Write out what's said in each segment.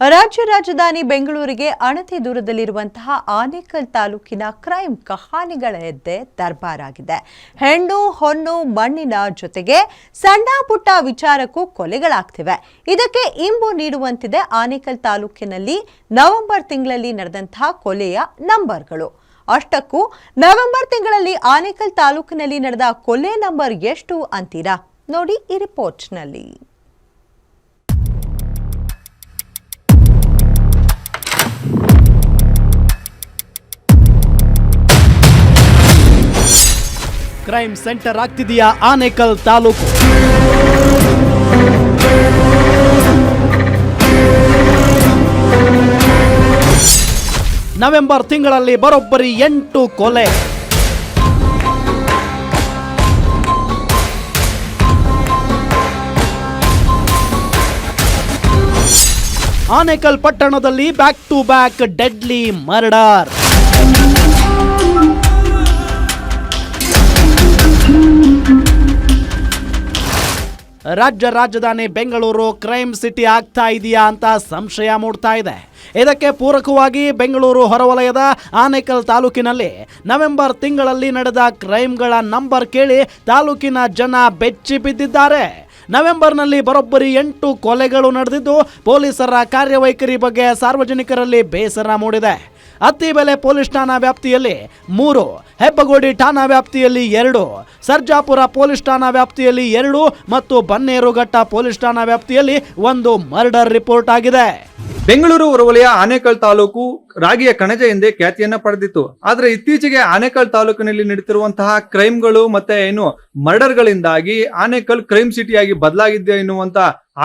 ರಾಜ್ಯ ರಾಜಧಾನಿ ಬೆಂಗಳೂರಿಗೆ ಅಣತಿ ದೂರದಲ್ಲಿರುವಂತಹ ಆನೇಕಲ್ ತಾಲೂಕಿನ ಕ್ರೈಮ್ ಕಹಾನಿಗಳೆದ್ದೆ ದರ್ಬಾರಾಗಿದೆ. ಹೆಣ್ಣು ಹೊಣ್ಣು ಮಣ್ಣಿನ ಜೊತೆಗೆ ಸಣ್ಣ ಪುಟ್ಟ ವಿಚಾರಕ್ಕೂ ಕೊಲೆಗಳಾಗ್ತಿವೆ. ಇದಕ್ಕೆ ಇಂಬು ನೀಡುವಂತಿದೆ ಆನೇಕಲ್ ತಾಲೂಕಿನಲ್ಲಿ ನವೆಂಬರ್ ತಿಂಗಳಲ್ಲಿ ನಡೆದಂತಹ ಕೊಲೆಯ ನಂಬರ್ಗಳು. ಅಷ್ಟಕ್ಕೂ ನವೆಂಬರ್ ತಿಂಗಳಲ್ಲಿ ಆನೇಕಲ್ ತಾಲೂಕಿನಲ್ಲಿ ನಡೆದ ಕೊಲೆ ನಂಬರ್ ಎಷ್ಟು ಅಂತೀರಾ? ನೋಡಿ ಈ ರಿಪೋರ್ಟ್ನಲ್ಲಿ. ಕ್ರೈಮ್ ಸೆಂಟರ್ ಆಗ್ತಿದೆಯಾ ಆನೇಕಲ್ ತಾಲೂಕು? ನವೆಂಬರ್ ತಿಂಗಳಲ್ಲಿ ಬರೋಬ್ಬರಿ ಎಂಟು ಕೊಲೆ. ಆನೇಕಲ್ ಪಟ್ಟಣದಲ್ಲಿ back to back deadly murder ರಾಜ್ಯ ರಾಜಧಾನಿ ಬೆಂಗಳೂರು ಕ್ರೈಮ್ ಸಿಟಿ ಆಗ್ತಾ ಇದೆಯಾ ಅಂತ ಸಂಶಯ ಮೂಡ್ತಾ ಇದೆ. ಇದಕ್ಕೆ ಪೂರಕವಾಗಿ ಬೆಂಗಳೂರು ಹೊರವಲಯದ ಆನೇಕಲ್ ತಾಲೂಕಿನಲ್ಲಿ ನವೆಂಬರ್ ತಿಂಗಳಲ್ಲಿ ನಡೆದ ಕ್ರೈಮ್ಗಳ ನಂಬರ್ ಕೇಳಿ ತಾಲೂಕಿನ ಜನ ಬೆಚ್ಚಿ ಬಿದ್ದಿದ್ದಾರೆ. ನವೆಂಬರ್ನಲ್ಲಿ ಬರೋಬ್ಬರಿ ಎಂಟು ಕೊಲೆಗಳು ನಡೆದಿದ್ದು, ಪೊಲೀಸರ ಕಾರ್ಯವೈಖರಿ ಬಗ್ಗೆ ಸಾರ್ವಜನಿಕರಲ್ಲಿ ಬೇಸರ ಮೂಡಿದೆ. ಅತ್ತಿಬೆಲೆ ಪೊಲೀಸ್ ಠಾಣಾ ವ್ಯಾಪ್ತಿಯಲ್ಲಿ ಮೂರು, ಹೆಬ್ಬಗೋಡಿ ಠಾಣಾ ವ್ಯಾಪ್ತಿಯಲ್ಲಿ ಎರಡು, ಸರ್ಜಾಪುರ ಪೊಲೀಸ್ ಠಾಣಾ ವ್ಯಾಪ್ತಿಯಲ್ಲಿ ಎರಡು ಮತ್ತು ಬನ್ನೇರುಘಟ್ಟ ಪೊಲೀಸ್ ಠಾಣಾ ವ್ಯಾಪ್ತಿಯಲ್ಲಿ ಒಂದು ಮರ್ಡರ್ ರಿಪೋರ್ಟ್ ಆಗಿದೆ. ಬೆಂಗಳೂರು ಹೊರವಲಯ ಆನೇಕಲ್ ತಾಲೂಕು ರಾಗಿಯ ಕಣಜ ಎಂದೇ ಖ್ಯಾತಿಯನ್ನ ಪಡೆದಿತ್ತು. ಆದರೆ ಇತ್ತೀಚೆಗೆ ಆನೇಕಲ್ ತಾಲೂಕಿನಲ್ಲಿ ನಡೀತಿರುವಂತಹ ಕ್ರೈಮ್ಗಳು ಮತ್ತೆ ಏನು ಮರ್ಡರ್ಗಳಿಂದಾಗಿ ಆನೇಕಲ್ ಕ್ರೈಮ್ ಸಿಟಿಯಾಗಿ ಬದಲಾಗಿದೆ ಎನ್ನುವಂತ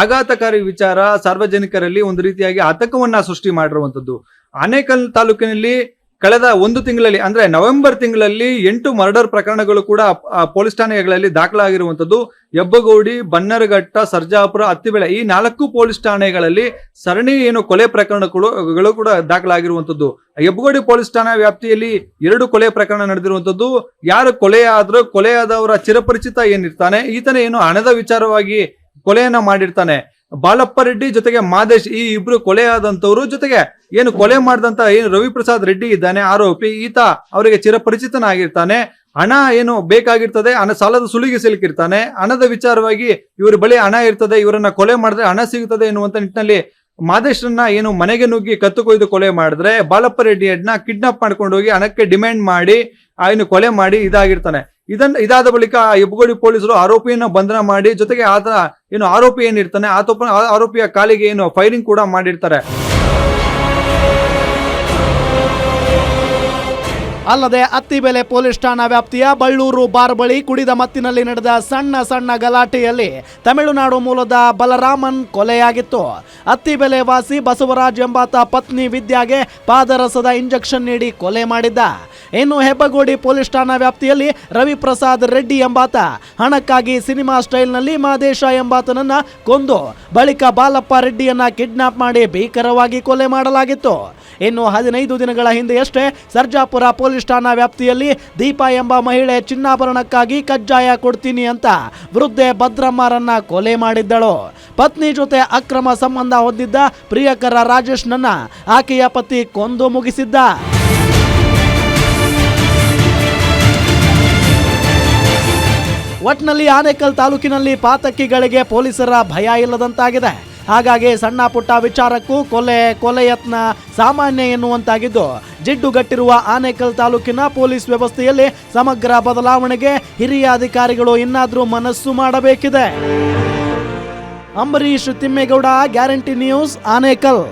ಆಘಾತಕಾರಿ ವಿಚಾರ ಸಾರ್ವಜನಿಕರಲ್ಲಿ ಒಂದು ರೀತಿಯಾಗಿ ಆತಂಕವನ್ನ ಸೃಷ್ಟಿ ಮಾಡಿರುವಂತದ್ದು ಆನೇಕಲ್ ತಾಲೂಕಿನಲ್ಲಿ ಕಳೆದ ಒಂದು ತಿಂಗಳಲ್ಲಿ, ಅಂದ್ರೆ ನವೆಂಬರ್ ತಿಂಗಳಲ್ಲಿ ಎಂಟು ಮರ್ಡರ್ ಪ್ರಕರಣಗಳು ಕೂಡ ಪೊಲೀಸ್ ಠಾಣೆಗಳಲ್ಲಿ ದಾಖಲಾಗಿರುವಂತದ್ದು ಹೆಬ್ಬಗೋಡಿ ಬನ್ನರಘಟ್ಟ, ಸರ್ಜಾಪುರ, ಅತ್ತಿಬೆಳೆ ಈ ನಾಲ್ಕು ಪೊಲೀಸ್ ಠಾಣೆಗಳಲ್ಲಿ ಸರಣಿ ಏನು ಕೊಲೆ ಪ್ರಕರಣಗಳು ಗಳು ಕೂಡ ದಾಖಲಾಗಿರುವಂತದ್ದು ಹೆಬ್ಬಗೋಡಿ ಪೊಲೀಸ್ ಠಾಣೆ ವ್ಯಾಪ್ತಿಯಲ್ಲಿ ಎರಡು ಕೊಲೆ ಪ್ರಕರಣ ನಡೆದಿರುವಂತದ್ದು ಯಾರು ಕೊಲೆಯಾದ್ರೂ, ಕೊಲೆಯಾದವರ ಚಿರಪರಿಚಿತ ಏನಿರ್ತಾನೆ, ಈತನ ಏನು ಹಣದ ವಿಚಾರವಾಗಿ ಕೊಲೆಯನ್ನ ಮಾಡಿರ್ತಾನೆ. ಬಾಳಪ್ಪ ರೆಡ್ಡಿ ಜೊತೆಗೆ ಮಾದೇಶ್ ಈ ಇಬ್ರು ಕೊಲೆಯಾದಂತವ್ರು ಜೊತೆಗೆ ಏನು ಕೊಲೆ ಮಾಡಿದಂತ ಏನು ರವಿಪ್ರಸಾದ್ ರೆಡ್ಡಿ ಇದ್ದಾನೆ ಆರೋಪಿ, ಈತ ಅವರಿಗೆ ಚಿರಪರಿಚಿತನಾಗಿರ್ತಾನೆ. ಹಣ ಏನು ಬೇಕಾಗಿರ್ತದೆ, ಹಣ ಸಾಲದ ಸುಳಿಗೆ ಸಿಲುಕಿರ್ತಾನೆ. ಹಣದ ವಿಚಾರವಾಗಿ ಇವ್ರ ಬಳಿ ಹಣ ಇರ್ತದೆ, ಇವರನ್ನ ಕೊಲೆ ಮಾಡಿದ್ರೆ ಹಣ ಸಿಗುತ್ತದೆ ಎನ್ನುವಂತ ನಿಟ್ಟಿನಲ್ಲಿ ಮಾದೇಶ್ರನ್ನ ಏನು ಮನೆಗೆ ನುಗ್ಗಿ ಕತ್ತು ಕೊಯ್ದು ಕೊಲೆ ಮಾಡಿದ್ರೆ ಬಾಲಪ್ಪ ರೆಡ್ಡಿಯನ್ನ ಕಿಡ್ನಾಪ್ ಮಾಡ್ಕೊಂಡು ಹೋಗಿ ಹಣಕ್ಕೆ ಡಿಮ್ಯಾಂಡ್ ಮಾಡಿ, ಆ ಕೊಲೆ ಮಾಡಿ ಇದಾಗಿರ್ತಾನೆ. ಇದನ್ನ ಇದಾದ ಬಳಿಕ ಹೆಬ್ಬಗೋಡಿ ಪೊಲೀಸರು ಆರೋಪಿಯನ್ನು ಬಂಧನ ಮಾಡಿ ಜೊತೆಗೆ ಆತ ಏನು ಆರೋಪಿ ಏನಿರ್ತಾನೆ ಆತೋಪ ಆರೋಪಿಯ ಕಾಲಿಗೆ ಏನು ಫೈರಿಂಗ್ ಕೂಡ ಮಾಡಿರ್ತಾರೆ. ಅಲ್ಲದೆ ಅತ್ತಿಬೆಲೆ ಪೊಲೀಸ್ ಠಾಣಾ ವ್ಯಾಪ್ತಿಯ ಬಳ್ಳೂರು ಬಾರ್ ಬಳಿ ಕುಡಿದ ಮತ್ತಿನಲ್ಲಿ ನಡೆದ ಸಣ್ಣ ಸಣ್ಣ ಗಲಾಟೆಯಲ್ಲಿ ತಮಿಳುನಾಡು ಮೂಲದ ಬಲರಾಮನ್ ಕೊಲೆಯಾಗಿತ್ತು. ಅತ್ತಿಬೆಲೆ ವಾಸಿ ಬಸವರಾಜ್ ಎಂಬಾತ ಪತ್ನಿ ವಿದ್ಯಾಗೆ ಪಾದರಸದ ಇಂಜೆಕ್ಷನ್ ನೀಡಿ ಕೊಲೆ ಮಾಡಿದ್ದ. ಇನ್ನು ಹೆಬ್ಬಗೋಡಿ ಪೊಲೀಸ್ ಠಾಣಾ ವ್ಯಾಪ್ತಿಯಲ್ಲಿ ರವಿಪ್ರಸಾದ್ ರೆಡ್ಡಿ ಎಂಬಾತ, ಹಣಕ್ಕಾಗಿ ಸಿನಿಮಾ ಸ್ಟೈಲ್ನಲ್ಲಿ ಮಾದೇಶ ಎಂಬಾತನನ್ನ ಕೊಂದು, ಬಳಿಕ ಬಾಲಪ್ಪ ರೆಡ್ಡಿಯನ್ನ ಕಿಡ್ನಾಪ್ ಮಾಡಿ ಭೀಕರವಾಗಿ ಕೊಲೆ ಮಾಡಲಾಗಿತ್ತು. ಇನ್ನು ಹದಿನೈದು ದಿನಗಳ ಹಿಂದೆಯಷ್ಟೇ ಸರ್ಜಾಪುರ ಪೊಲೀಸ್ ಠಾಣಾ ವ್ಯಾಪ್ತಿಯಲ್ಲಿ ದೀಪಾ ಎಂಬ ಮಹಿಳೆ ಚಿನ್ನಾಭರಣಕ್ಕಾಗಿ ಕಜ್ಜಾಯ ಕೊಡ್ತೀನಿ ಅಂತ ವೃದ್ಧೆ ಭದ್ರಮ್ಮರನ್ನ ಕೊಲೆ ಮಾಡಿದ್ದಳು. ಪತ್ನಿ ಜೊತೆ ಅಕ್ರಮ ಸಂಬಂಧ ಹೊಂದಿದ್ದ ಪ್ರಿಯಕರ ರಾಜೇಶ್ನನ್ನ ಆಕೆಯ ಪತಿ ಕೊಂದು ಮುಗಿಸಿದ್ದ. ಒಟ್ನಲ್ಲಿ ಆನೇಕಲ್ ತಾಲೂಕಿನಲ್ಲಿ ಪಾತಕಿಗಳಿಗೆ ಪೊಲೀಸರ ಭಯ ಇಲ್ಲದಂತಾಗಿದೆ. ಹಾಗಾಗಿ ಸಣ್ಣ ಪುಟ್ಟ ವಿಚಾರಕ್ಕೂ ಕೊಲೆ ಕೊಲೆ ಯತ್ನ ಸಾಮಾನ್ಯ ಎನ್ನುವಂತಾಗಿದ್ದು. ಜಿಡ್ಡುಗಟ್ಟಿರುವ ಆನೇಕಲ್ ತಾಲೂಕಿನ ಪೊಲೀಸ್ ವ್ಯವಸ್ಥೆಯಲ್ಲಿ ಸಮಗ್ರ ಬದಲಾವಣೆಗೆ ಹಿರಿಯ ಅಧಿಕಾರಿಗಳು ಇನ್ನಾದರೂ ಮನಸ್ಸು ಮಾಡಬೇಕಿದೆ. Ambareesh Thimmegowda, guarantee news, Anekal.